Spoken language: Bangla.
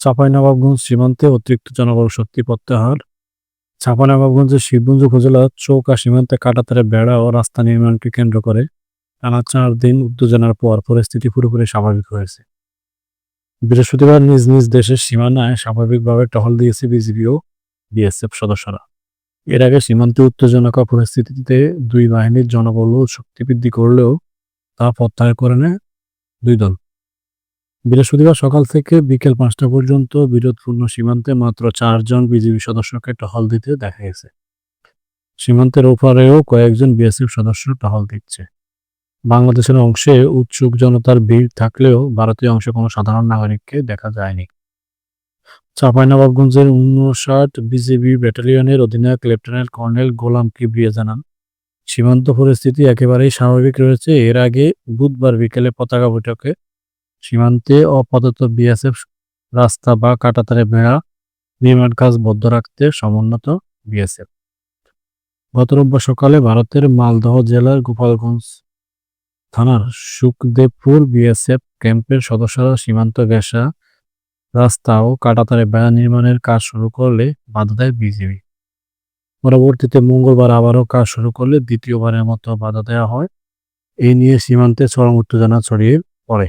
চাঁপাইনবাবগঞ্জ সীমান্তে অতিরিক্ত জনবল শক্তি প্রত্যাহার। চাঁপাইনবাবগঞ্জের শিবগঞ্জ উপজেলা চৌকা সীমান্তে কাটাতারে বেড়া ও রাস্তা নির্মাণকে কেন্দ্র করে টানা চার দিন উত্তেজনার পর পরিস্থিতি পুরোপুরি স্বাভাবিক হয়েছে। বৃহস্পতিবার নিজ নিজ দেশের সীমানায় স্বাভাবিকভাবে টহল দিয়েছে বিজিবি ও বিএসএফ সদস্যরা। এর আগে সীমান্তে উত্তেজনকা পরিস্থিতিতে দুই বাহিনীর জনবল শক্তি বৃদ্ধি করলেও তা প্রত্যাহার করে নেয় দুই দল বৃহস্পতিবার সকাল থেকে বিকেল পাঁচটা পর্যন্ত বিরোধপূর্ণ সীমান্তে মাত্র চারজন বিজিবি সদস্যকে টহল দিতে দেখা গেছে। সীমান্তের ওপারেও কয়েকজন বিএসএফ সদস্য টহল দিচ্ছে। বাংলাদেশের অংশে উৎসুক জনতার ভিড় থাকলেও ভারতীয় অংশে কোনো সাধারণ নাগরিককে দেখা যায়নি। চাঁপাইনবাবগঞ্জের উনষাট বিজিবি ব্যাটালিয়নের অধিনায়ক লেফটেন্যান্ট কর্নেল গোলাম কিবরিয়া জানান, সীমান্ত পরিস্থিতি একেবারেই স্বাভাবিক রয়েছে। এর আগে বুধবার বিকেলে পতাকা বৈঠকে সীমান্তে অপদত বিএসএফ রাস্তা বা কাটাতারে বেড়া নির্মাণ কাজ বদ্ধ রাখতে সমুন্নত বিএসএফ গত রোববার সকালে ভারতের মালদহ জেলার গোপালগঞ্জ থানার সুখদেবপুর বিএসএফ ক্যাম্পের সদস্যরা সীমান্ত ঘেঁষা রাস্তা ও কাটাতারে বেড়া নির্মাণের কাজ শুরু করলে বাধা দেয় বিজিবি পরবর্তীতে মঙ্গলবার আবারও কাজ শুরু করলে দ্বিতীয়বারের মতো বাধা দেওয়া হয়। এই নিয়ে সীমান্তে চরম উত্তেজনা ছড়িয়ে পড়ে।